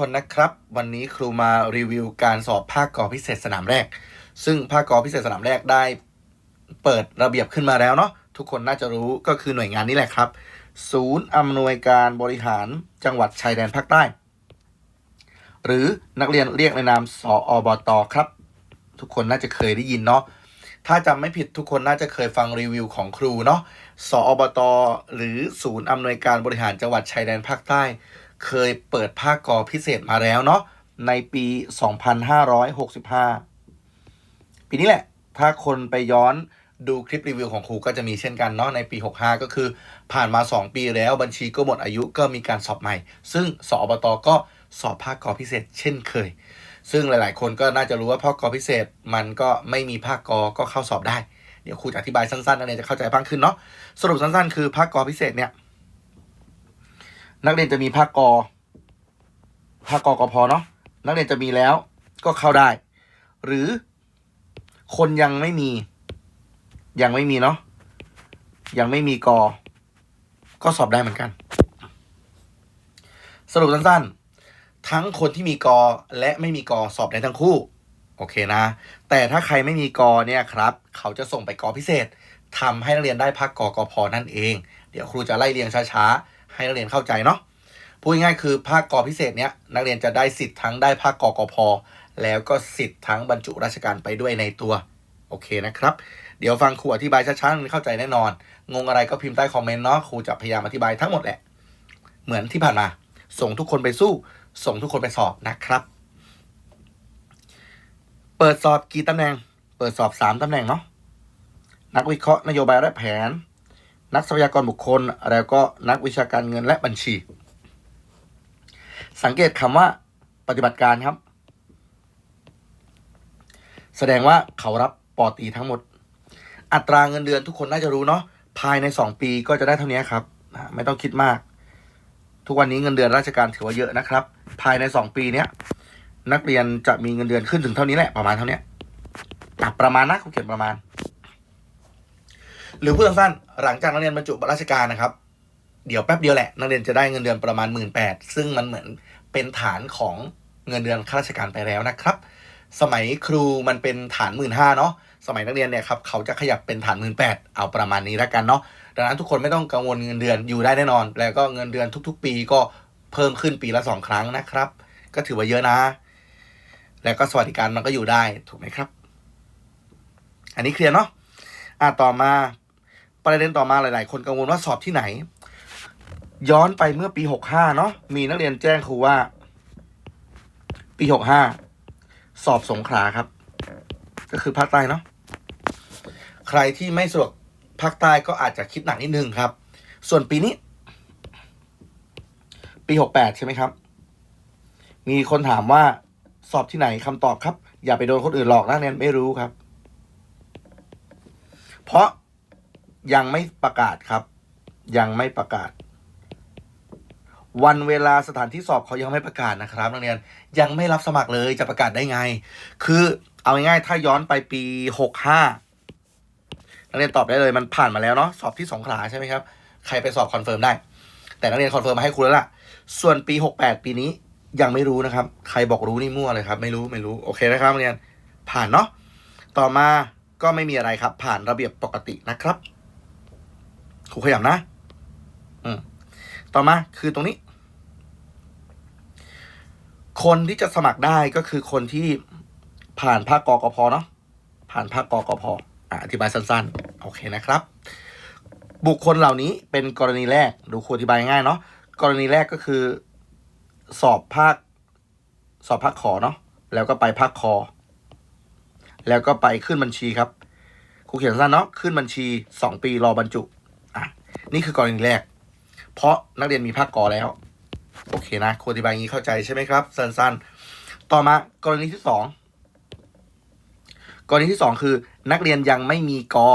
คนนะครับวันนี้ครูมารีวิวการสอบภาคกอพิเศษสนามแรก ซึ่งภาคกอพิเศษสนามแรกได้เปิดระเบียบขึ้นมาแล้วเนาะทุกคนน่าจะรู้ก็คือหน่วยงานนี้แหละครับ ศูนย์อำนวยการบริหารจังหวัดชายแดนภาคใต้ หรือนักเรียนเรียกในนามสออบตครับ ทุกคนน่าจะเคยได้ยินเนาะถ้าจำไม่ผิดทุกคนน่าจะเคยฟังรีวิวของครูเนาะสออบตหรือศูนย์อำนวยการบริหารจังหวัดชายแดนภาคใต้ เคยเปิดภาคกอพิเศษมาแล้วเนาะในปี 2565 ปีนี้แหละ ถ้าคนไปย้อนดูคลิปรีวิวของครูก็จะมีเช่นกันเนาะในปี 65 ก็คือผ่านมา 2 ปีแล้วบัญชีก็หมดอายุก็มีการสอบใหม่ ซึ่งสอบตก็สอบภาคกอพิเศษ เช่นเคย ซึ่งหลาย ๆ คนก็น่าจะรู้ว่าภาคกอพิเศษมันก็ไม่มีภาคกอก็เข้าสอบได้ เดี๋ยวครูจะอธิบายสั้นๆนักเรียนจะเข้าใจบ้างขึ้นเนาะสรุปสั้น ๆ คือภาคกอพิเศษเนี่ย นักเรียนจะมีภาคกอภาคกอกพเนาะนักเรียนจะมีแล้วก็เข้าได้ หรือคนยังไม่มี ยังไม่มีเนาะยังไม่มีกอ ก็สอบได้เหมือนกัน สรุปสั้นๆ ทั้งคนที่มีกอและไม่มีกอสอบได้ทั้งคู่ โอเคนะ แต่ถ้าใครไม่มีกอเนี่ยครับ เขาจะส่งไปกอพิเศษทำให้นักเรียนได้ภาคกอกพนั่นเอง เดี๋ยวครูจะไล่เรียงช้าๆ ให้นักเรียนเข้าใจเนาะพูดง่ายคือภาคกอพิเศษเนี้ยนักเรียนจะได้สิทธิ์ทั้งได้ภาคกอกพแล้วก็สิทธิ์ทั้งบรรจุราชการไปด้วยในตัว โอเคนะครับ เดี๋ยวฟังครูอธิบายช้าๆเรียนเข้าใจแน่นอน งงอะไรก็พิมพ์ใต้คอมเมนต์เนาะครูจะพยายามอธิบายทั้งหมดแหละ เหมือนที่ผ่านมา ส่งทุกคนไปสู้ ส่งทุกคนไปสอบนะครับ เปิดสอบกี่ตำแหน่ง เปิดสอบสามตำแหน่งเนาะนักวิเคราะห์นโยบายและแผน นักทรัพยากรบุคคล แล้วก็นักวิชาการเงินและบัญชี สังเกตคำว่าปฏิบัติการครับ แสดงว่าเขารับปอตีทั้งหมด อัตราเงินเดือนทุกคนน่าจะรู้เนาะภายใน 2 ปีก็จะได้เท่านี้ครับ ไม่ต้องคิดมาก ทุกวันนี้เงินเดือนราชการถือว่าเยอะนะครับ ภายใน 2 ปีเนี้ยนักเรียนจะมีเงินเดือนขึ้นถึงเท่านี้แหละประมาณเท่านี้ประมาณนะเขาเขียนประมาณ หรือพูดสั้นๆหลังจากนักเรียนบรรจุราชการนะครับ เดี๋ยวแป๊บเดียวแหละนักเรียนจะได้เงินเดือนประมาณหมื่นแปดซึ่งมันเหมือนเป็นฐานของเงินเดือนข้าราชการไปแล้วนะครับ สมัยครูมันเป็นฐานหมื่นห้าเนาะสมัยนักเรียนเนี่ยครับเขาจะขยับเป็นฐานหมื่นแปดเอาประมาณนี้แล้วกันเนาะดังนั้นทุกคนไม่ต้องกังวลเงินเดือนอยู่ได้แน่นอน แล้วก็เงินเดือนทุก ๆ ปีก็เพิ่มขึ้นปีละสองครั้งนะครับ ก็ถือว่าเยอะนะ แล้วก็สวัสดิการมันก็อยู่ได้ถูกไหมครับ อันนี้เคลียร์เนาะอะต่อมา ประเด็นต่อมาหลาย ๆ คนกังวลว่าสอบที่ไหน ย้อนไปเมื่อปีหกห้าเนาะมีนักเรียนแจ้งครูว่า ปีหกห้าสอบสงขลาครับ ก็คือภาคใต้เนาะใครที่ไม่สะดวกภาคใต้ก็อาจจะคิดหนักนิดนึงครับ ส่วนปีนี้ ปีหกแปดใช่ไหมครับ มีคนถามว่าสอบที่ไหนคำตอบครับ อย่าไปโดนคนอื่นหลอกนะเรียนไม่รู้ครับ เพราะ ยังไม่ประกาศครับ ยังไม่ประกาศ วันเวลาสถานที่สอบเขายังไม่ประกาศนะครับนักเรียนยังไม่รับสมัครเลยจะประกาศได้ไง คือเอาง่ายๆถ้าย้อนไปปีหกห้านักเรียนตอบได้เลยมันผ่านมาแล้วเนาะสอบที่สองขลาใช่ไหมครับใครไปสอบคอนเฟิร์มได้ แต่นักเรียนคอนเฟิร์มมาให้ครูแล้วล่ะ ส่วนปีหกแปดปีนี้ยังไม่รู้นะครับ ใครบอกรู้นี่มั่วเลยครับ ไม่รู้ไม่รู้โอเคนะครับนักเรียนผ่านเนาะต่อมาก็ไม่มีอะไรครับ ผ่านระเบียบปกตินะครับ ครูขยับนะ อืมต่อมาคือตรงนี้ คนที่จะสมัครได้ก็คือคนที่ผ่านภาคกกพเนาะผ่านภาคกกพออธิบายสั้นๆ โอเคนะครับ บุคคลเหล่านี้เป็นกรณีแรก ดูครูอธิบายง่ายเนาะกรณีแรกก็คือ สอบภาค สอบภาคขอเนาะแล้วก็ไปภาคคอ แล้วก็ไปขึ้นบัญชีครับครูเขียนสั้นเนาะขึ้นบัญชีสองปีรอบรรจุ นี่คือกรณีแรก เพราะนักเรียนมีภาคกอแล้ว โอเคนะครูอธิบายงี้เข้าใจใช่ไหมครับ สั้นๆ ต่อมากรณีที่สองกรณีที่สองคือ นักเรียนยังไม่มีกอ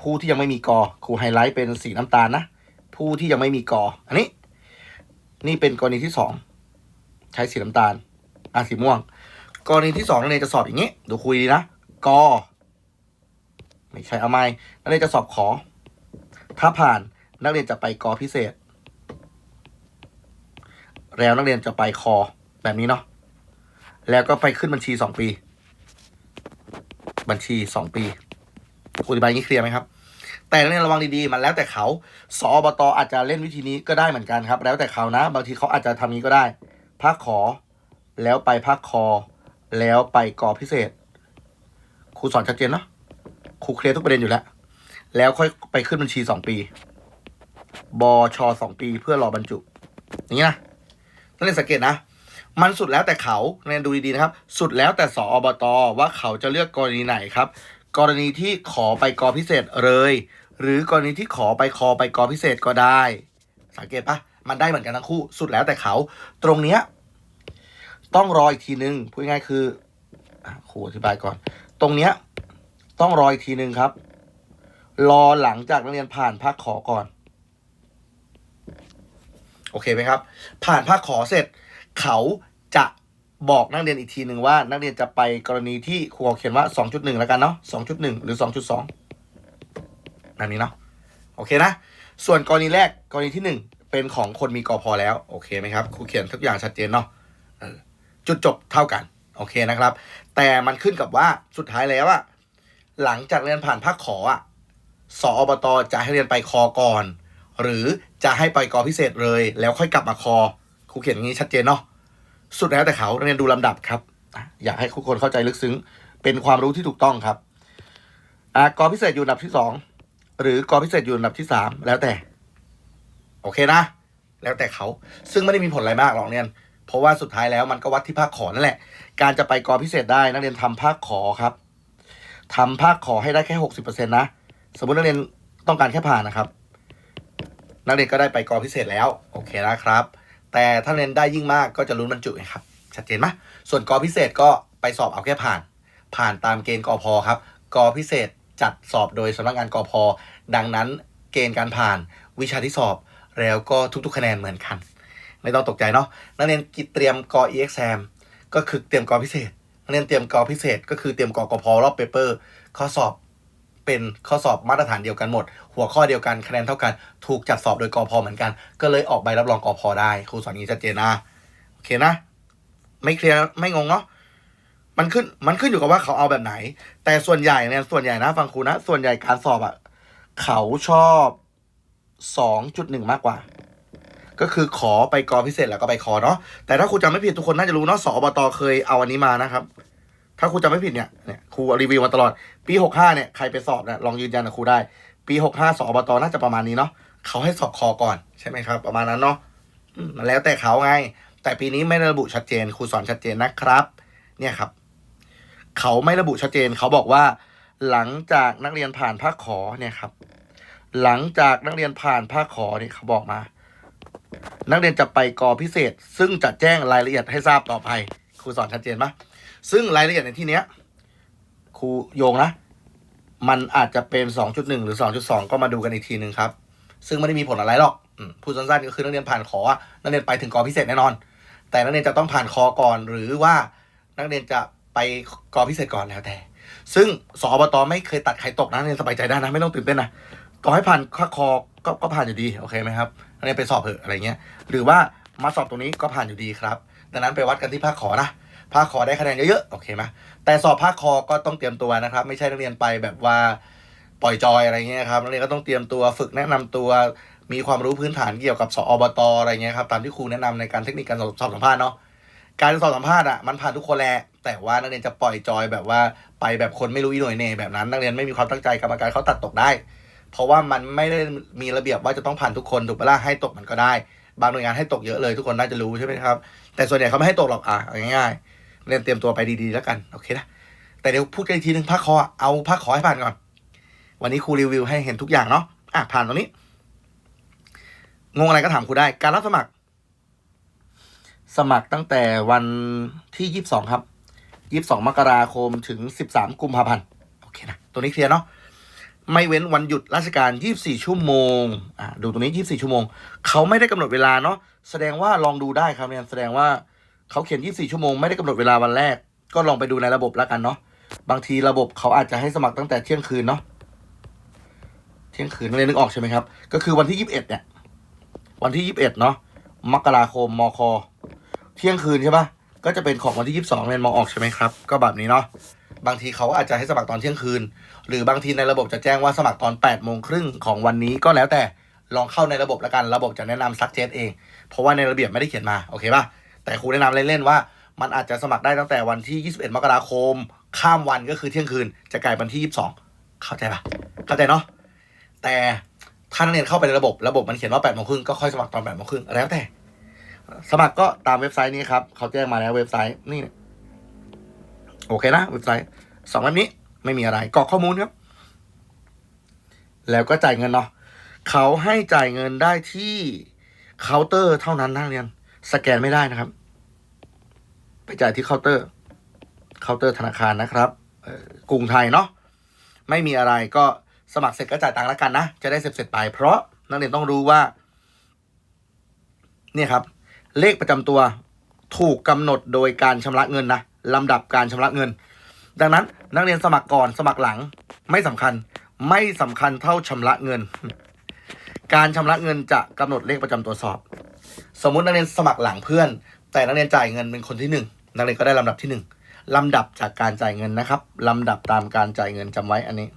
ผู้ที่ยังไม่มีกอครูไฮไลท์เป็นสีน้ำตาลนะ ผู้ที่ยังไม่มีกอ อันนี้ นี่เป็นกรณีที่สองใช้สีน้ำตาลอะสีม่วง กรณีที่สองนักเรียนจะสอบอย่างนี้ดูคุยดีนะกอไม่ใช่เอาไม่นักเรียนจะสอบขอ ถ้าผ่านนักเรียนจะไปกอพิเศษ แล้วนักเรียนจะไปคอแบบนี้เนาะแล้วก็ไปขึ้นบัญชีสองปี บัญชีสองปีอธิบายงนี้เคลียร์ไหมครับ แต่นักเรียนระวังดีๆ มันแล้วแต่เขาสอบตอาจจะเล่นวิธีนี้ก็ได้เหมือนกันครับ แล้วแต่เขานะ บางทีเขาอาจจะทำนี้ก็ได้ภาคขอ แล้วไปภาคคอ แล้วไปกอพิเศษครูสอนชัดเจนเนาะครูเคลียร์ทุกประเด็นอยู่แล้ว แล้วค่อยไปขึ้นบัญชีสองปีบชสองปีเพื่อรอบรรจุอย่างนี้นะนักเรียนสังเกตนะ มันสุดแล้วแต่เขาเรียนดูดีๆนะครับ สุดแล้วแต่สอบตว่าเขาจะเลือกกรณีไหนครับ กรณีที่ขอไปกอพิเศษเลย หรือกรณีที่ขอไปคอไปกอพิเศษก็ได้ สังเกตปะมันได้เหมือนกันทั้งคู่ สุดแล้วแต่เขา ตรงเนี้ยต้องรออีกทีนึงพูดง่ายคือครูอธิบายก่อน ตรงเนี้ยต้องรออีกทีนึงครับ รอหลังจากนักเรียนผ่านภาคขอก่อน โอเคไหมครับ ผ่านภาคขอเสร็จ เขาจะบอกนักเรียนอีกทีหนึ่งว่า นักเรียนจะไปกรณีที่ครูเขียนว่า 2.1 แล้วกันเนาะ2.1 หรือ 2.2แบบนี้เนาะโอเคนะ ส่วนกรณีแรกกรณีที่ 1 เป็นของคนมีกอพอแล้ว โอเคไหมครับครูเขียนทุกอย่างชัดเจนเนาะจุดจบเท่ากัน โอเคนะครับ แต่มันขึ้นกับว่าสุดท้ายแล้วอะหลังจากเรียนผ่านภาคขออะ สออบตจะให้เรียนไปคอก่อน หรือจะให้ไปกอพิเศษเลย แล้วค่อยกลับมาคอครูเขียนอย่างนี้ชัดเจนเนาะสุดแล้วแต่เขาเรียนดูลำดับครับ อยากให้ทุกคนเข้าใจลึกซึ้ง เป็นความรู้ที่ถูกต้องครับอกอพิเศษอยู่อันดับที่สองหรือกอพิเศษอยู่อันดับที่สามแล้วแต่ โอเคนะ แล้วแต่เขาซึ่งไม่ได้มีผลอะไรมากหรอกเนี่ยเพราะว่าสุดท้ายแล้วมันก็วัดที่ภาคขอนั่นแหละ การจะไปกอพิเศษได้นักเรียนทำภาคขอครับทำภาคขอให้ได้แค่หกสิบเปอร์เซ็นต์นะ สมมตินักเรียนต้องการแค่ผ่านนะครับ นักเรียนก็ได้ไปกอพิเศษแล้ว โอเคนะครับ แต่ถ้าเรียนได้ยิ่งมากก็จะลุ้นบรรจุครับ ชัดเจนไหมส่วนกอพิเศษก็ไปสอบเอาแค่ผ่าน ผ่านตามเกณฑ์กอพอครับกอพิเศษจัดสอบโดยสำนักงานกอพอดังนั้นเกณฑ์การผ่านวิชาที่สอบแล้วก็ทุกๆ คะแนนเหมือนกัน ไม่ต้องตกใจเนาะนักเรียนกิเตรียมกอ EXAM ก็คือเตรียมกอพิเศษนักเรียนเตรียมกอพิเศษ ก็คือเตรียมกอกอพอรอบเปเปอร์ข้อสอบ เป็นข้อสอบมาตรฐานเดียวกันหมด หัวข้อเดียวกันคะแนนเท่ากัน ถูกจัดสอบโดยกอพอเหมือนกัน ก็เลยออกใบรับรองกอพอได้ครูสอนองนี้ชัดเจนนะโอเคนะ ไม่เคลียร์ไม่งงเนาะมันขึ้นมันขึ้นอยู่กับว่าเขาเอาแบบไหน แต่ส่วนใหญ่เนี่ยส่วนใหญ่นะฟังครูนะ ส่วนใหญ่การสอบอะเขาชอบสองจุดหนึ่งมากกว่า ก็คือขอไปกอพิเศษแล้วก็ไปคอเนาะแต่ถ้าครูจำไม่ผิดทุกคนน่าจะรู้เนาะสอบตเคยเอาอันนี้มานะครับ ถ้าครูจำไม่ผิดเนี่ยเนี่ยครูรีวิวมาตลอด ปีหกห้าเนี่ยใครไปสอบเนี่ยลองยืนยันกับครูได้ ปีหกห้าสอบตน่าจะประมาณนี้เนาะเขาให้สอบคอก่อนใช่ไหมครับ ประมาณนั้นเนาะมันแล้วแต่เขาไง แต่ปีนี้ไม่ระบุชัดเจนครูสอนชัดเจนนะครับ เนี่ยครับ เขาไม่ระบุชัดเจนเขาบอกว่า หลังจากนักเรียนผ่านภาคขอเนี่ยครับ หลังจากนักเรียนผ่านภาคขอนี่เขาบอกมา นักเรียนจะไปกอพิเศษ ซึ่งจะแจ้งรายละเอียดให้ทราบต่อไปครูสอนชัดเจนปะ ซึ่งรายละเอียดในที่เนี้ยครูโยงนะ มันอาจจะเป็น 2.1 หรือ 2.2 ก็มาดูกันอีกทีหนึ่งครับ ซึ่งไม่ได้มีผลอะไรหรอกพูดสั้นๆก็คือนักเรียนผ่านขอ นักเรียนไปถึงกอพิเศษแน่นอน แต่นักเรียนจะต้องผ่านคอก่อน หรือว่านักเรียนจะไปกอพิเศษก่อนแล้วแต่ ซึ่งสอบตไม่เคยตัดใครตกนะนักเรียนสบายใจได้นะไม่ต้องตื่นเต้นนะต่อให้ผ่านข้อคอก็ก็ผ่านอยู่ดีโอเคไหมครับนักเรียนไปสอบเถอะอะไรเงี้ย หรือว่ามาสอบตรงนี้ก็ผ่านอยู่ดีครับ ดังนั้นไปวัดกันที่ภาคขอนะ ภาคขอได้คะแนนเยอะๆโอเคไหมแต่สอบภาคคอก็ต้องเตรียมตัวนะครับ ไม่ใช่นักเรียนไปแบบว่าปล่อยจอยอะไรเงี้ยครับนักเรียนก็ต้องเตรียมตัวฝึกแนะนำตัวมีความรู้พื้นฐานเกี่ยวกับสอบตอะไรเงี้ยครับตามที่ครูแนะนำในการเทคนิคการสอบสอบสัมภาษณ์เนาะการสอบสัมภาษณ์อะมันผ่านทุกคนแหละแต่ว่านักเรียนจะปล่อยจอยแบบว่าไปแบบคนไม่รู้อีหน่วยเน่แบบนั้น นักเรียนไม่มีความตั้งใจกรรมการเขาตัดตกได้ เพราะว่ามันไม่ได้มีระเบียบว่าจะต้องผ่านทุกคนถูกปะล่ะให้ตกมันก็ได้ บางหน่วยงานให้ตกเยอะเลยทุกคนน่าจะรู้ใช่ไหมครับแต่ส่วนใหญ่เขาไม่ให้ตกหรอกอะง่ายๆ เรียนเตรียมตัวไปดีๆแล้วกันโอเคนะแต่เดี๋ยวพูดกันอีกทีหนึ่งภาคคอเอาภาคขอให้ผ่านก่อน วันนี้ครูรีวิวให้เห็นทุกอย่างเนาะอะผ่านตรงนี้ งงอะไรก็ถามครูได้ การรับสมัคร สมัครตั้งแต่วันที่ยี่สิบสองครับยี่สิบสองมกราคมถึงสิบสามกุมภาพันธ์โอเคนะตัวนี้เคลียร์เนาะไม่เว้นวันหยุดราชการ 24 ชั่วโมง อ่า ดูตรงนี้ 24 ชั่วโมง เขาไม่ได้กำหนดเวลาเนาะ แสดงว่าลองดูได้ครับเนี่ย แสดงว่า เขาเขียน 24 ชั่วโมงไม่ได้กำหนดเวลาวันแรก ก็ลองไปดูในระบบแล้วกันเนาะบางทีระบบเขาอาจจะให้สมัครตั้งแต่เที่ยงคืนเนาะเที่ยงคืนเรียนึกออกใช่ไหมครับ ก็คือวันที่ 21 เนี่ย วันที่ 21 เนาะมกราคมมคเที่ยงคืนใช่ปะก็จะเป็นของวันที่ยี่สิบสองเรียนมองออกใช่ไหมครับ ก็แบบนี้เนาะบางทีเขาอาจจะให้สมัครตอนเที่ยงคืน หรือบางทีในระบบจะแจ้งว่าสมัครตอน8ปดโมงครึ่งของวันนี้ก็แล้วแต่ลองเข้าในระบบแล้วกัน ระบบจะแนะนำซักเจตเอง เพราะว่าในระเบียบไม่ได้เขียนมา โอเคป่ะ แต่ครูแนะนำเล่นๆว่ามันอาจจะสมัครได้ตั้งแต่วันที่ 21 มกราคม ข้ามวันก็คือเที่ยงคืน จะกลายเป็นวันที่ 22 เข้าใจปะเข้าใจเนาะ แต่ถ้านักเรียนเข้าไปในระบบ ระบบมันเขียนว่า8โมงครึ่งก็ค่อยสมัครตอน8โมงครึ่งแล้วแต่ สมัครก็ตามเว็บไซต์นี้ครับ เขาแจ้งมาแล้วเว็บไซต์นี่ โอเคนะเว็บไซต์สองแบบนี้ไม่มีอะไรกรอกข้อมูลครับ แล้วก็จ่ายเงินเนาะ เขาให้จ่ายเงินได้ที่เคาน์เตอร์เท่านั้นนะเรียน สแกนไม่ได้นะครับ ไปจ่ายที่เคาน์เตอร์เคาน์เตอร์ธนาคารนะครับกรุงไทยเนาะไม่มีอะไรก็สมัครเสร็จก็จ่ายตังค์แล้วกันนะ จะได้เสร็จเสร็จไปเพราะนักเรียนต้องรู้ว่า เนี่ยครับ เลขประจำตัวถูกกำหนดโดยการชำระเงินนะลำดับการชำระเงิน ดังนั้น นักเรียนสมัครก่อนสมัครหลังไม่สำคัญไม่สำคัญเท่าชำระเงิน การชำระเงินจะกำหนดเลขประจำตัวสอบ สมมุตินักเรียนสมัครหลังเพื่อน แต่นักเรียนจ่ายเงินเป็นคนที่หนึ่ง นักเรียนก็ได้ลำดับที่หนึ่งลำดับจากการจ่ายเงินนะครับลำดับตามการจ่ายเงินจำไว้อันนี้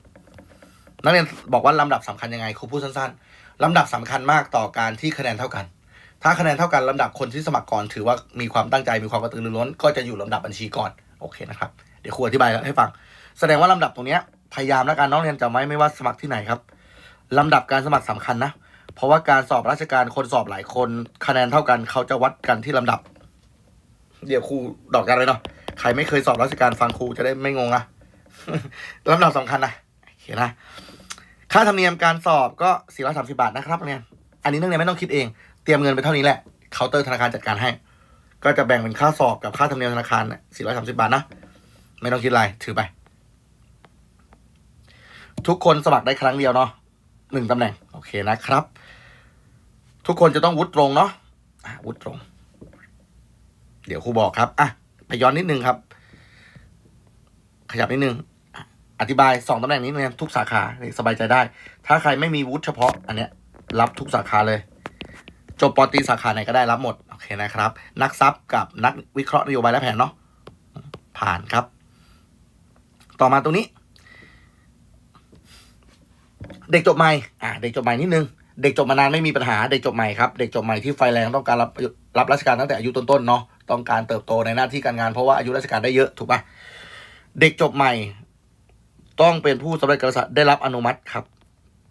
นักเรียนบอกว่าลำดับสำคัญยังไงครูพูดสั้นๆลำดับสำคัญมากต่อการที่คะแนนเท่ากัน ถ้าคะแนนเท่ากันลำดับคนที่สมัครก่อนถือว่ามีความตั้งใจมีความกระตือรือร้น ก็จะอยู่ลำดับบัญชีก่อนโอเคนะครับเดี๋ยวครูอธิบายให้ฟัง แสดงว่าลำดับตรงนี้พยายามแล้วกันน้องเรียนจำไว้ไม่ว่าสมัครที่ไหนครับลำดับการสมัครสำคัญนะเพราะว่าการสอบราชการคนสอบหลายคนคะแนนเท่ากัน เขาจะวัดกันที่ลำดับ เดี๋ยวครูดอกกันเลยเนาะใครไม่เคยสอบราชการฟังครูจะได้ไม่งงอะลำดับสำคัญนะโอเคนะค่าธรรมเนียมการสอบก็430บาทนะครับเรียอันนี้นักเรียนไม่ต้องคิดเอง เตรียมเงินไปเท่านี้แหละเคาน์เตอร์ธนาคารจัดการให้ ก็จะแบ่งเป็นค่าสอบกับค่าธรรมเนียมธนาคารเนี่ร้อย430บาทนะไม่ต้องคิดอะไรถือไป ทุกคนสมัครได้ครั้งเดียวเนาะหนึ่งตำแหน่ง โอเคนะครับ ทุกคนจะต้องวุฒิตรงเนาะวุฒิตรง ดี๋ยวครูบอกครับอะไปย้อนนิดนึงครับ ขยับนิดนึง อธิบายสองตำแหน่งนี้เนี่ยทุกสาขาสบายใจได้ ถ้าใครไม่มีวุฒิเฉพาะ อันเนี้ย รับทุกสาขาเลย จบปอตีสาขาไหนก็ได้รับหมดโอเคนะครับ นักซับกับนักวิเคราะห์นโยบายและแผนเนาะผ่านครับ ต่อมาตรงนี้ เด็กจบใหม่อ่าเด็กจบใหม่นิดนึงเด็กจบมานานไม่มีปัญหาเด็กจบใหม่ครับ เด็กจบใหม่ที่ไฟแรงต้องการรับรับราชการตั้งแต่อายุต้นๆเนาะ ต้องการเติบโตในหน้าที่การงาน เพราะว่าอายุราชการได้เยอะถูกปะเด็กจบใหม่ ต้องเป็นผู้สำเร็จการศึกษาได้รับอนุมัติครับ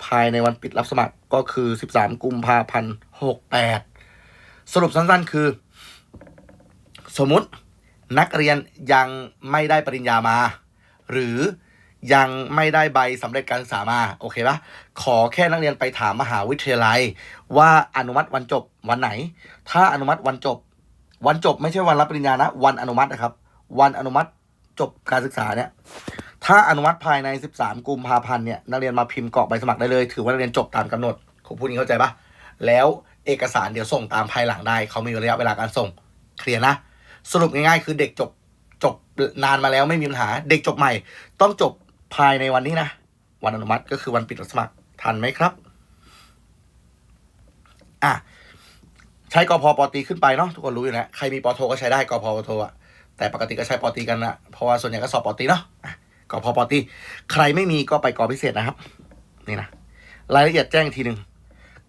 ภายในวันปิดรับสมัครก็คือ 13 กุมภาพันธ์68 สรุปสั้นๆ คือ สมมตินักเรียนยังไม่ได้ปริญญามา หรือยังไม่ได้ใบสำเร็จการศึกษามา โอเคปะขอแค่นักเรียนไปถามมหาวิทยาลัย ว่าอนุมัติวันจบวันไหน ถ้าอนุมัติวันจบ วันจบไม่ใช่วันรับปริญญานะ วันอนุมัตินะครับ วันอนุมัติจบการศึกษาเนี่ย ถ้าอนุมัติภายใน 13 กุมภาพันธ์เนี่ยนักเรียนมาพิมพ์กรอกใบสมัครได้เลย ถือว่านักเรียนจบตามกำหนดผมพูดอย่างนี้เข้าใจปะแล้วเอกสารเดี๋ยวส่งตามภายหลังได้ เขามีระยะเวลาการส่งเคลียร์นะ สรุปง่ายๆ คือเด็กจบจบนานมาแล้วไม่มีปัญหา เด็กจบใหม่ ต้องจบภายในวันนี้นะ วันอนุมัติก็คือวันปิดรับสมัครทันไหมครับ อะ ใช้กพปตีขึ้นไปเนาะทุกคนรู้อยู่แล้วใครมีปโทก็ใช้ได้กพปโทอะแต่ปกติก็ใช้ปตีกันนะเพราะว่าส่วนใหญ่ก็สอบปตีเนาะอะกพปตีใครไม่มีก็ไปกพิเศษนะครับ นี่นะรายละเอียดแจ้งอีกทีหนึ่ง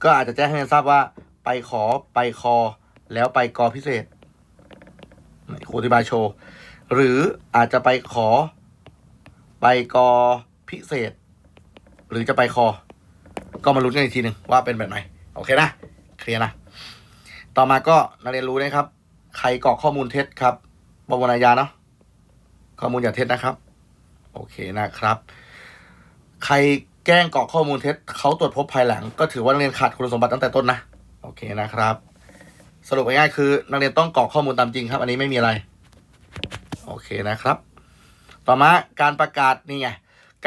ก็อาจจะแจ้งให้ทราบว่า ไปขอไปคอ แล้วไปกพิเศษครูอธิบายโชว์ หรืออาจจะไปขอ ไปกพิเศษ หรือจะไปคอ ก็มาลุ้นกันอีกทีหนึ่งว่าเป็นแบบไหน โอเคนะ เคลียร์นะ ต่อมาก็นักเรียนรู้นะครับ ใครกรอกข้อมูลเท็จครับบวรณาญาเนาะข้อมูลอย่าเท็จนะครับ โอเคนะครับ ใครแกล้งกรอกข้อมูลเท็จเขาตรวจพบภายหลัง ก็ถือว่านักเรียนขาดคุณสมบัติตั้งแต่ต้นนะโอเคนะครับ สรุปง่ายๆคือ นักเรียนต้องกรอกข้อมูลตามจริงครับ อันนี้ไม่มีอะไร โอเคนะครับ ต่อมาการประกาศนี่ไง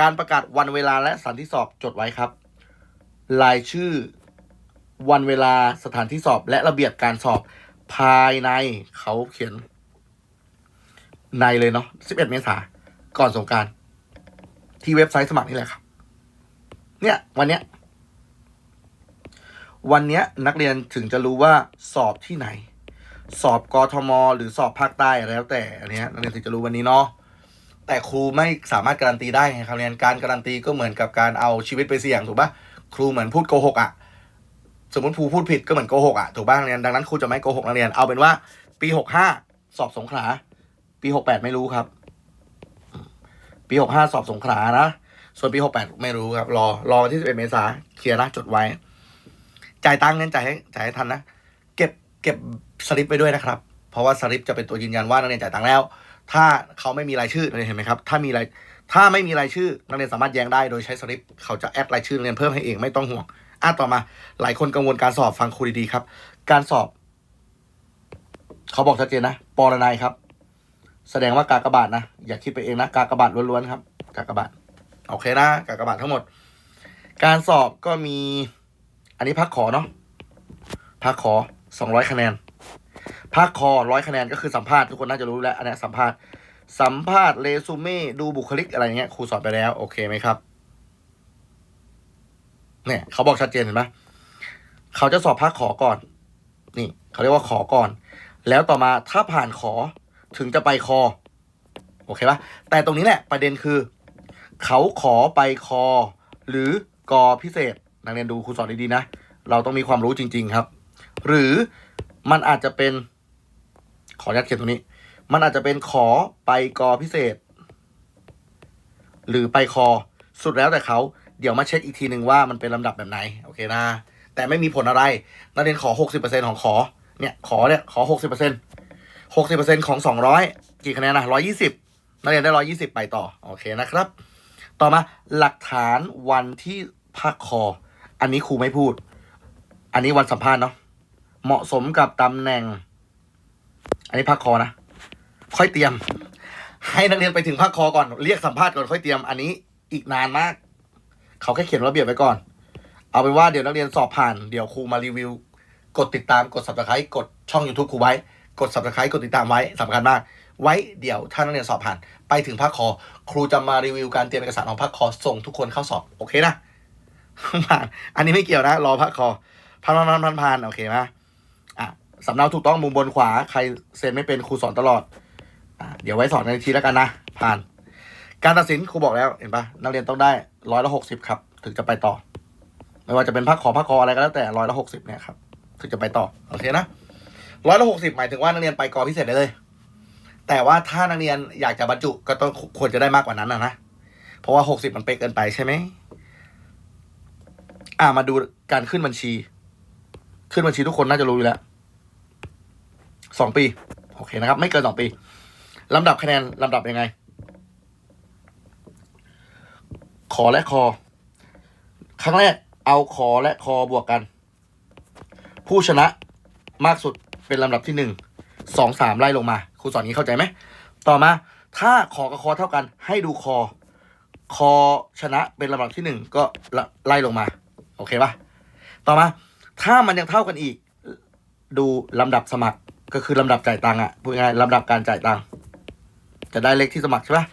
การประกาศวันเวลาและสถานที่สอบจดไว้ครับรายชื่อ วันเวลาสถานที่สอบและระเบียบการสอบภายในเขาเขียน ในเลยเนาะ11 เมษาก่อนสงการ ที่เว็บไซต์สมัครนี่แหละครับ เนี่ย วันเนี้ย วันเนี้ยนักเรียนถึงจะรู้ว่าสอบที่ไหน สอบกทม หรือสอบภาคใต้แล้วแต่อันเนี้ยนักเรียนถึงจะรู้วันนี้เนาะแต่ครูไม่สามารถการันตีได้ครับเรียนการการันตีก็เหมือนกับการเอาชีวิตไปเสี่ยงถูกปะครูเหมือนพูดโกหกอะ สมมติครูพูดผิดก็เหมือนโกหกอะถูกป่ะนักเรียนดังนั้นครูจะไม่โกหกนักเรียนเอาเป็นว่า ปีหกห้าสอบสงขลา ปีหกแปดไม่รู้ครับ ปีหกห้าสอบสงขลานะส่วนปีหกแปดไม่รู้ครับ รอรอวันที่สิบเอ็ดเมษาเคลียร์นะจดไว้ จ่ายตังค์เงินจ่ายให้จ่ายให้ทันนะเก็บเก็บสลิปไปด้วยนะครับ เพราะว่าสลิปจะเป็นตัวยืนยันว่านักเรียนจ่ายตังค์แล้ว ถ้าเขาไม่มีรายชื่อนักเรียนเห็นไหมครับ ถ้ามีรายถ้าไม่มีรายชื่อนักเรียนสามารถแย้งได้โดยใช้สลิปเขาจะแอดรายชื่อนักเรียนเพิ่มให้เองไม่ต้องห่วง อะต่อมา หลายคนกังวลการสอบฟังครูดีๆครับ การสอบ เขาบอกชัดเจนนะปรนัยครับ แสดงว่ากากบาทนะอย่าคิดไปเองนะกากบาทล้วนๆครับ กากบาทโอเคนะกากบาททั้งหมด การสอบก็มี อันนี้พักขอเนาะพักขอสองร้อยคะแนนพักคอร้อยคะแนนก็คือสัมภาษณ์ทุกคนน่าจะรู้แล้วอันนี้สัมภาษณ์สัมภาษณ์เรซูเม่ดูบุคลิกอะไรเงี้ยครูสอนไปแล้ว โอเคไหมครับ เนี่ยเขาบอกชัดเจนเห็นไหมเขาจะสอบภาคขอก่อน นี่เขาเรียกว่าขอก่อน แล้วต่อมาถ้าผ่านขอถึงจะไปคอโอเคปะแต่ตรงนี้แหละประเด็นคือ เขาขอไปคอ หรือกอพิเศษ นักเรียนดูครูสอนดีๆนะ เราต้องมีความรู้จริง ๆครับ หรือมันอาจจะเป็น ขออนุญาตเขียนตรงนี้ มันอาจจะเป็นขอไปกอพิเศษ หรือไปคอ สุดแล้วแต่เขา เดี๋ยวมาเช็คอีกทีหนึ่งว่ามันเป็นลำดับแบบไหน โอเคนะ แต่ไม่มีผลอะไร นักเรียนขอ 60%ของขอ เนี่ย ขอเนี่ย ขอ 60% 60%ของ 200 กี่คะแนนนะ120 นักเรียนได้ 120 ไปต่อ โอเคนะครับ ต่อมาหลักฐานวันที่พักคอ อันนี้ครูไม่พูด อันนี้วันสัมภาษณ์เนาะ เหมาะสมกับตำแหน่ง อันนี้พักคอนะ ค่อยเตรียม ให้นักเรียนไปถึงพักคอก่อน เรียกสัมภาษณ์ก่อนค่อยเตรียม อันนี้อีกนานมาก เขาแค่เขียนระเบียบไว้ก่อน เอาเป็นว่าเดี๋ยวนักเรียนสอบผ่าน เดี๋ยวครูมารีวิว กดติดตามกด subscribe กดช่อง YouTube ครูไว้ กด subscribe กดติดตามไว้สำคัญมาก ไว้เดี๋ยวถ้านักเรียนสอบผ่าน ไปถึงภาคคอ ครูจะมารีวิวการเตรียมเอกสารของภาคคอส่งทุกคนเข้าสอบโอเคนะผ่านอันนี้ไม่เกี่ยวนะ รอภาคคอผ่านผ่านผ่านผ่านผ่านโอเคไหมอะสำเนาถูกต้องมุมบนขวาใครเซ็นไม่เป็นครูสอนตลอดอะเดี๋ยวไว้สอนในทีแล้วกันนะผ่าน การตัดสินครูบอกแล้วเห็นปะนักเรียนต้องได้ร้อยละหกสิบครับ ถึงจะไปต่อ ไม่ว่าจะเป็นภาคขอภาคคออะไรก็แล้วแต่ร้อยละหกสิบเนี่ยครับถึงจะไปต่อโอเคนะร้อยละหกสิบหมายถึงว่านักเรียนไปกอพิเศษได้เลย แต่ว่าถ้านักเรียนอยากจะบรรจุก็ต้องควรจะได้มากกว่านั้นนะนะเพราะว่าหกสิบมันเป๊ะเกินไปใช่ไหมอ่ามาดูการขึ้นบัญชี ขึ้นบัญชีทุกคนน่าจะรู้อยู่แล้วสองปีโอเคนะครับ ไม่เกินสองปีลำดับคะแนนลำดับยังไง ขอและคอ ครั้งแรกเอาขอและคอบวกกัน ผู้ชนะมากสุดเป็นลำดับที่หนึ่งสองสามไล่ลงมาครูสอนนี้เข้าใจไหม ต่อมาถ้าขอกับคอเท่ากันให้ดูคอ คอชนะเป็นลำดับที่หนึ่งก็ไล่ลงมา โอเคปะต่อมา ถ้ามันยังเท่ากันอีก ดูลำดับสมัครก็คือลำดับจ่ายตังค์อะพูดง่ายลำดับการจ่ายตังค์จะได้เลขที่สมัครใช่ปะ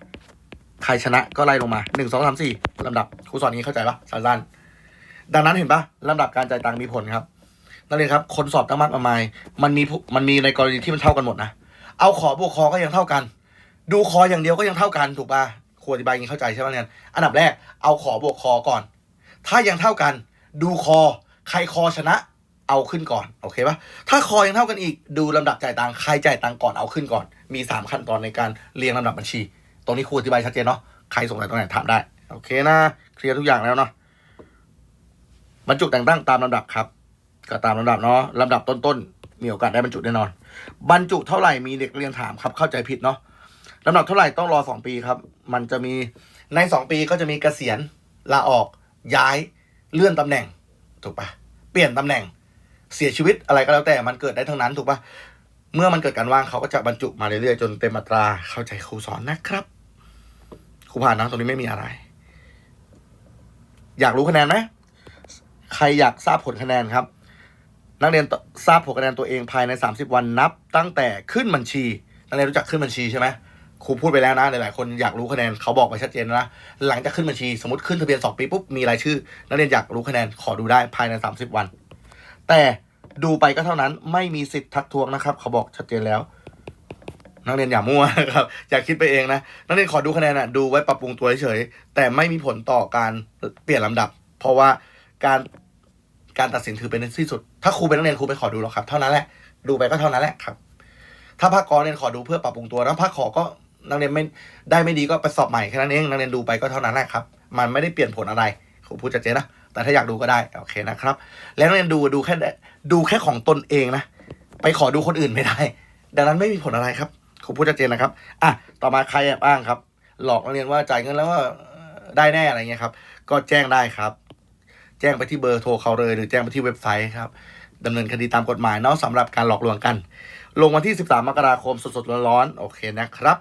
ใครชนะก็ไล่ลงมาหนึ่งสองสามสี่ลำดับครูสอนนี้เข้าใจปะสั้นๆดังนั้นเห็นปะลำดับการจ่ายตังค์มีผลครับนักเรียครับคนสอบตั้งมากมาย มันมีมันมีในกรณีที่มันเท่ากันหมดนะเอาขอบวกคอก็ยังเท่ากัน ดูคออย่างเดียวก็ยังเท่ากันถูกปะครูอธิบายอย่างเข้าใจใช่ไหมเรียอันดับแรกเอาขอบวกคอก่อน ถ้ายังเท่ากัน ดูคอ ใครคอชนะ เอาขึ้นก่อนโอเคปะถ้าคอยังเท่ากันอีก ดูลำดับจ่ายตังค์ใครจ่ายตังค์ก่อนเอาขึ้นก่อน มีสามขั้นตอนในการเรียงลำดับบัญชี รงนี้ครูอธิบายชัดเจนเนาะใครสงสัยตรงไหนถามได้ โอเคนะ เคลียร์ทุกอย่างแล้วเนาะบรรจุแต่งตั้งตามลำดับครับ ก็ตามลำดับเนาะลำดับต้นๆมีโอกาสได้บรรจุแน่นอน บรรจุเท่าไหร่มีเด็กเรียนถามครับ เข้าใจผิดเนาะลำดับเท่าไหร่ต้องรอสองปีครับ มันจะมีในสองปีก็จะมีเกษียณลาออกย้ายเลื่อนตำแหน่งถูกปะเปลี่ยนตำแหน่งเสียชีวิตอะไรก็แล้วแต่มันเกิดได้ทั้งนั้นถูกปะเมื่อมันเกิดการว่างเขาก็จะบรรจุมาเรื่อยๆจนเต็มอัตราเข้าใจครูสอนนะครับ ครูผ่านนะตรงนี้ไม่มีอะไร อยากรู้คะแนนไหมใครอยากทราบผลคะแนนครับ นักเรียนทราบผลคะแนนตัวเองภายใน 30 วันนับ ตั้งแต่ขึ้นบัญชี นักเรียนรู้จักขึ้นบัญชีใช่ไหมครูพูดไปแล้วนะหลายๆคนอยากรู้คะแนนเขาบอกไปชัดเจนนะหลังจากขึ้นบัญชีสมมติขึ้นทะเบียน2ปีปุ๊บมีรายชื่อ นักเรียนอยากรู้คะแนนขอดูได้ภายใน 30 วัน แต่ดูไปก็เท่านั้นไม่มีสิทธิ์ทักท้วงนะครับ เขาบอกชัดเจนแล้ว นักเรียนอย่ามั่วครับอย่าคิดไปเองนะนักเรียนขอดูคะแนนอะดูไว้ปรับปรุงตัวเฉยแต่ไม่มีผลต่อการเปลี่ยนลำดับ เพราะว่าการการตัดสินถือเป็นที่สุด ถ้าครูเป็นนักเรียนครูไปขอดูหรอกครับ เท่านั้นแหละดูไปก็เท่านั้นแหละครับ ถ้าภาคกรเรียนขอดูเพื่อปรับปรุงตัวแล้วภาคขอก็นักเรียนไม่ได้ไม่ดีก็ไปสอบใหม่แค่นั้นเองนักเรียนดูไปก็เท่านั้นแหละครับ มันไม่ได้เปลี่ยนผลอะไรครูพูดชัดเจนนะแต่ถ้าอยากดูก็ได้โอเคนะครับ แล้วนักเรียนดูดูแค่ดูแค่ของตนเองนะไปขอดูคนอื่นไม่ได้ ดังนั้นไม่มีผลอะไรครับ ครูพูดชัดเจนนะครับ อะ ต่อมาใครแอบอ้างครับ หลอกนักเรียนว่าจ่ายเงินแล้วว่าได้แน่อะไรเงี้ยครับ ก็แจ้งได้ครับ แจ้งไปที่เบอร์โทรเขาเลย หรือแจ้งไปที่เว็บไซต์ครับดำเนินคดีตามกฎหมายเนาะสำหรับการหลอกลวงกัน ลงวันที่ 13 มกราคมสดๆร้อนๆโอเคนะครับ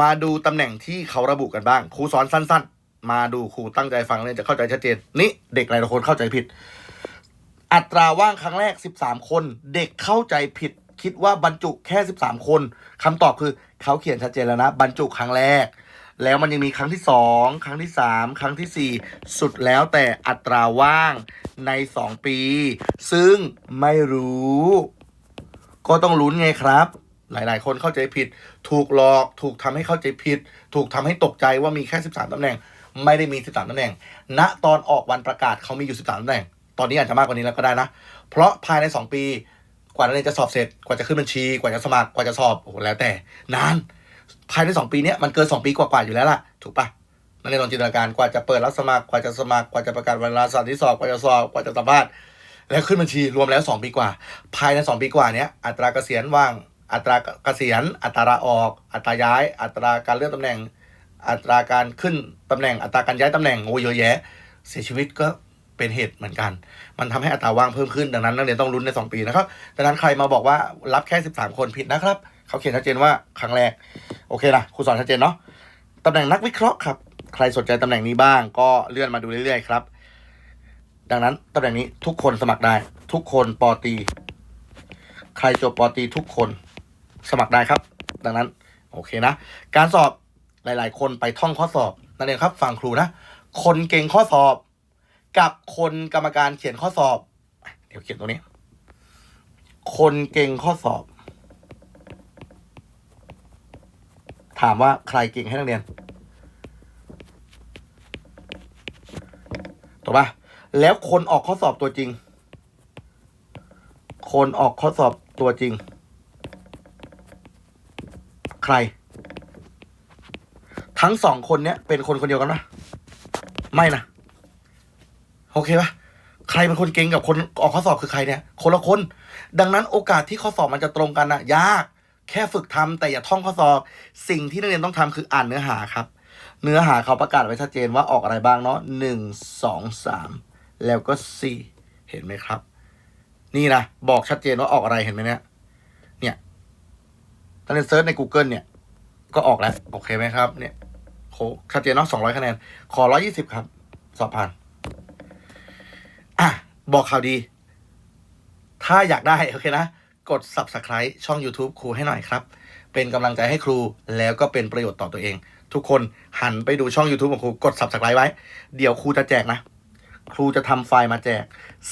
มาดูตำแหน่งที่เขาระบุกันบ้าง ครูสอนสั้น ๆ มาดูครูตั้งใจฟังเลยจะเข้าใจชัดเจน นี่เด็กหลายคนเข้าใจผิด อัตราว่างครั้งแรก 13 คน เด็กเข้าใจผิด คิดว่าบรรจุแค่ 13 คนคำตอบคือเขาเขียนชัดเจนแล้วนะ บรรจุครั้งแรก แล้วมันยังมีครั้งที่ 2 ครั้งที่ 3 ครั้งทีสี่ 4 สุดแล้วแต่อัตราว่างใน 2 ปี ซึ่งไม่รู้ ก็ต้องลุ้นไงครับหลาย ๆ คนเข้าใจผิด ถูกหลอก ถูกทำให้เข้าใจผิด ถูกทำให้ตกใจว่ามีแค่ 13ตำแหน่ง ไม่ได้มี 13ตำแหน่ง ณ ตอนออกวันประกาศเขามีอยู่ 13ตำแหน่ง ตอนนี้อาจจะมากกว่านี้แล้วก็ได้นะ เพราะภายใน 2 ปี กว่านักเรียนจะสอบเสร็จ กว่าจะขึ้นบัญชี กว่าจะสมัคร กว่าจะสอบ โอ้โห แล้วแต่ นาน ภายใน2ปีเนี้ยมันเกิน2ปีกว่า ๆ อยู่แล้วล่ะ ถูกปะนักเรียนลองจินตนาการ กว่าจะเปิดรับสมัคร กว่าจะสมัคร กว่าจะประกาศเวลาสอบที่สอบ กว่าจะสอบ กว่าจะสัมภาษณ์ แล้วขึ้นบัญชี รวมแล้ว2ปีกว่า ภายใน2ปีกว่าเนี้ย อัตราเกษียณว่าง อัตราเกษียณ อัตราออก อัตราย้าย อัตราการเลื่อนตำแหน่ง อัตราการขึ้นตำแหน่ง อัตราการย้ายตำแหน่ง โอ้เยอะแยะ เสียชีวิตก็ เป็นเหตุเหมือนกัน มันทำให้อัตราว่างเพิ่มขึ้น ดังนั้นนักเรียนต้องลุ้นใน 2 ปีนะครับ ดังนั้นใครมาบอกว่ารับแค่ 13 คนผิดนะครับ เขาเขียนชัดเจนว่าครั้งแรก โอเคนะครูสอนชัดเจนเนาะตำแหน่งนักวิเคราะห์ครับ ใครสนใจตำแหน่งนี้บ้าง ก็เลื่อนมาดูเรื่อยๆครับ ดังนั้นตำแหน่งนี้ทุกคนสมัครได้ ทุกคนปอตี ใครจบปอตีทุกคนสมัครได้ครับ ดังนั้นโอเคนะ การสอบหลาย ๆ คนไปท่องข้อสอบนั่นเองครับ ฟังครูนะ คนเก่งข้อสอบ กับคนกรรมการเขียนข้อสอบ เดี๋ยวเขียนตรงนี้ คนเก่งข้อสอบ ถามว่าใครเก่งให้นักเรียนถูกปะแล้วคนออกข้อสอบตัวจริง คนออกข้อสอบตัวจริง ใคร ทั้งสองคนเนี้ยเป็นคนคนเดียวกันปะไม่นะ โอเคปะใครเป็นคนเก่งกับคนออกข้อสอบคือใครเนี่ย คนละคน ดังนั้นโอกาสที่ข้อสอบมันจะตรงกันอะยาก แค่ฝึกทำแต่อย่าท่องข้อสอบ สิ่งที่นักเรียนต้องทำคืออ่านเนื้อหาครับ เนื้อหาเขาประกาศไว้ชัดเจนว่าออกอะไรบ้างเนาะหนึ่งสองสามแล้วก็สี่เห็นไหมครับ นี่นะบอกชัดเจนว่าออกอะไรเห็นไหมเนี่ยเนี่ยถ้าเรียนเซิร์ชใน Google เนี่ย ก็ออกแล้ว โอเคไหมครับ เนี่ยโคชัดเจนเนาะสองร้อยคะแนน ขอร้อยี่สิบครับ สอบผ่าน อะ บอกข่าวดี ถ้าอยากได้ โอเคนะ กด subscribe ช่อง YouTube ครูให้หน่อยครับ เป็นกำลังใจให้ครูแล้วก็เป็นประโยชน์ต่อตัวเอง ทุกคนหันไปดูช่อง YouTube ของครูกด subscribe ไว้ เดี๋ยวครูจะแจกนะ ครูจะทำไฟล์มาแจก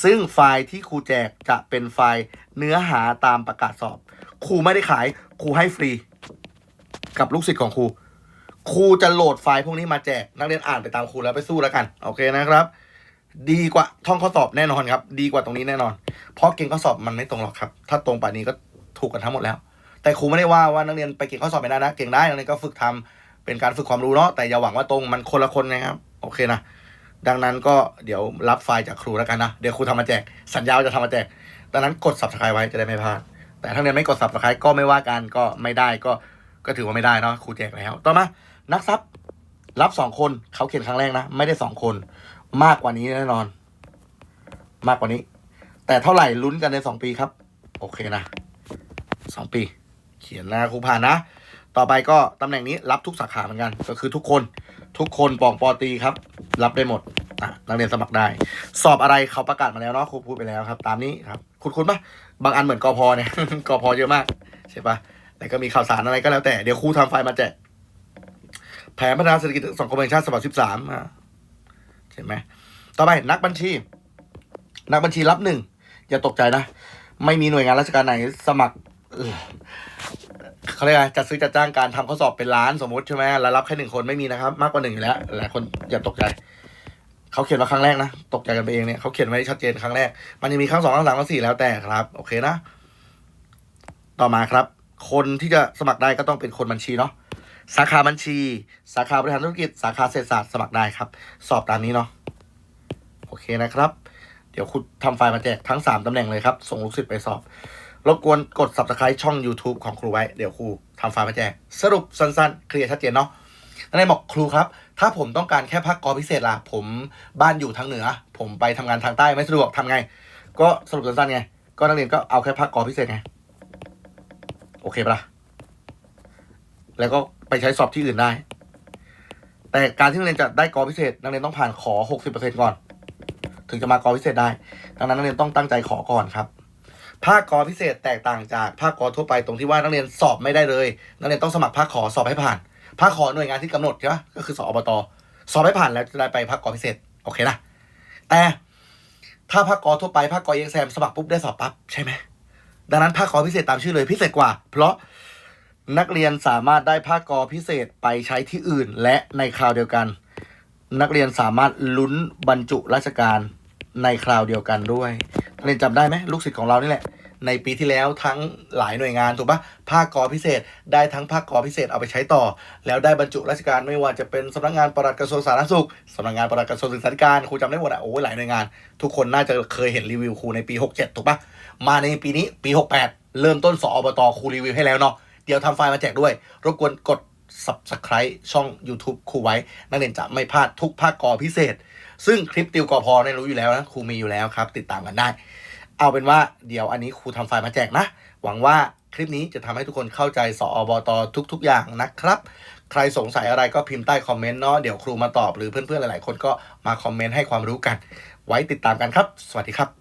ซึ่งไฟล์ที่ครูแจกจะเป็นไฟล์เนื้อหาตามประกาศสอบ ครูไม่ได้ขาย ครูให้ฟรี กับลูกศิษย์ของครูครูจะโหลดไฟล์พวกนี้มาแจก นักเรียนอ่านไปตามครูแล้วไปสู้แล้วกัน โอเคนะครับ ดีกว่าท่องข้อสอบแน่นอนครับ ดีกว่าตรงนี้แน่นอน เพราะเก่งข้อสอบมันไม่ตรงหรอกครับ ถ้าตรงป่านนี้ก็ถูกกันทั้งหมดแล้ว แต่ครูไม่ได้ว่าว่านักเรียนไปเก่งข้อสอบไม่ได้นะ เก่งได้นักเรียนก็ฝึกทำเป็นการฝึกความรู้เนาะแต่อย่าหวังว่าตรงมันคนละคนนะครับ โอเคนะดังนั้นก็เดี๋ยวรับไฟล์จากครูแล้วกันนะ เดี๋ยวครูทำมาแจก สัญญาจะทำมาแจก ดังนั้นกด subscribe ไว้จะได้ไม่พลาด แต่ถ้าเรียนไม่กด subscribe ก็ไม่ว่ากันก็ไม่ได้ก็ก็ถือว่าไม่ได้เนาะครูแจกแล้ว ต่อมานักซับรับสองคนเขาเขียนครั้งแรกนะ ไม่ได้สองคน มากกว่านี้แน่นอน มากกว่านี้ แต่เท่าไหร่ลุ้นกันในสองปีครับ โอเคนะสองปี เขียนนะครูผ่านนะ ต่อไปก็ตำแหน่งนี้รับทุกสาขาเหมือนกัน ก็คือทุกคนทุกคนปองปอตีครับ รับได้หมดอะนักเรียนสมัครได้ สอบอะไรเขาประกาศมาแล้วเนาะครูพูดไปแล้วครับ ตามนี้ครับ คุณคุณปะบางอันเหมือนกอพอเนี่ยกอพอเยอะมากใช่ปะแต่ก็มีข่าวสารอะไรก็แล้วแต่เดี๋ยวครูทำไฟล์มาแจกแผนพัฒนาเศรษฐกิจสังคมแห่งชาติฉบับสิบสามอะ เห็นไหมต่อไปนักบัญชี นักบัญชีรับหนึ่งอย่าตกใจนะ ไม่มีหน่วยงานราชการไหนสมัครเขาเรียกอะไรจัดซื้อจัดจ้างการทำข้อสอบเป็นล้านสมมติใช่ไหมแล้วรับแค่หนึ่งคนไม่มีนะครับ มากกว่าหนึ่งอยู่แล้วหลายคนอย่าตกใจเขาเขียนมาครั้งแรกนะ ตกใจกันไปเองเนี่ยเขาเขียนไว้ชัดเจนครั้งแรก มันยังมีครั้งสองครั้งสามครั้งสี่แล้วแต่ครับ โอเคนะ ต่อมาครับ คนที่จะสมัครได้ก็ต้องเป็นคนบัญชีเนาะ สาขาบัญชี สาขาบริหารธุรกิจ สาขาเศรษฐศาสตร์สมัครได้ครับ สอบตามนี้เนาะโอเคนะครับ เดี๋ยวคุณทำไฟล์มาแจกทั้ง 3ตำแหน่งเลยครับ ส่งลูกศิษย์ไปสอบรบกวนกด subscribe ช่อง YouTube ของครูไว้ เดี๋ยวครูทำไฟล์มาแจก สรุปสั้นๆ เคลียร์ชัดเจนเนาะนักเรียนบอกครูครับ ถ้าผมต้องการแค่ภาคกอพิเศษล่ะ ผมบ้านอยู่ทางเหนือ ผมไปทำงานทางใต้ไม่สะดวกทำไง ก็สรุปสั้นๆไง ก็นักเรียนก็เอาแค่ภาคกอพิเศษไง โอเคปะ่ะแล้วก็ ไปใช้สอบที่อื่นได้ แต่การที่นักเรียนจะได้กอพิเศษ นักเรียนต้องผ่านขอ 60%ก่อน ถึงจะมากอพิเศษได้ ดังนั้นนักเรียนต้องตั้งใจขอก่อนครับ ภาคกอพิเศษแตกต่างจากภาคกอทั่วไปตรงที่ว่านักเรียนสอบไม่ได้เลย นักเรียนต้องสมัครภาคขอสอบให้ผ่าน ภาคขอหน่วยงานที่กำหนดใช่ไหมก็คือสอบอบต สอบให้ผ่านแล้วจะได้ไปภาคกอพิเศษ โอเคนะ แต่ถ้าภาคกอทั่วไปภาคกอเอ็กแซมสมัครปุ๊บได้สอบปั๊บใช่ไหมดังนั้นภาคกอพิเศษตามชื่อเลยพิเศษกว่า เพราะ นักเรียนสามารถได้ภาคกอพิเศษไปใช้ที่อื่น และในคราวเดียวกัน นักเรียนสามารถลุ้นบรรจุราชการในคราวเดียวกันด้วยนักเรียนจำได้ไหมลูกศิษย์ของเรานี่แหละ ในปีที่แล้วทั้งหลายหน่วยงานถูกปะภาคกอพิเศษ ได้ทั้งภาคกอพิเศษเอาไปใช้ต่อ แล้วได้บรรจุราชการไม่ว่าจะเป็นสำนักงานปลัดกระทรวงสาธารณสุขสำนักงานปลัดกระทรวงศึกษาธิการครูจำได้หมดอะโอ้ยหลายหน่วยงาน ทุกคนน่าจะเคยเห็นรีวิวครูในปี 67 ถูกปะมาในปีนี้ปี 68 เริ่มต้นสอบตครูรีวิวให้แล้วเนาะ ดี๋ยวทำไฟล์มาแจกด้วย รบกวนกด subscribe ช่อง YouTube ครูไว้ นักเรียนจะไม่พลาดทุกภาคกอพิเศษ ซึ่งคลิปติวกอพอเนี่ยรู้อยู่แล้วนะครูมีอยู่แล้วครับ ติดตามกันได้ เอาเป็นว่าเดี๋ยวอันนี้ครูทำไฟล์มาแจกนะ หวังว่าคลิปนี้จะทำให้ทุกคนเข้าใจสอบตทุก ๆ อย่างนะครับ ใครสงสัยอะไรก็พิมพ์ใต้คอมเมนต์เนาะเดี๋ยวครูมาตอบหรือเพื่อนๆหลายๆ คนก็มาคอมเมนต์ให้ความรู้กัน ไว้ติดตามกันครับ สวัสดีครับ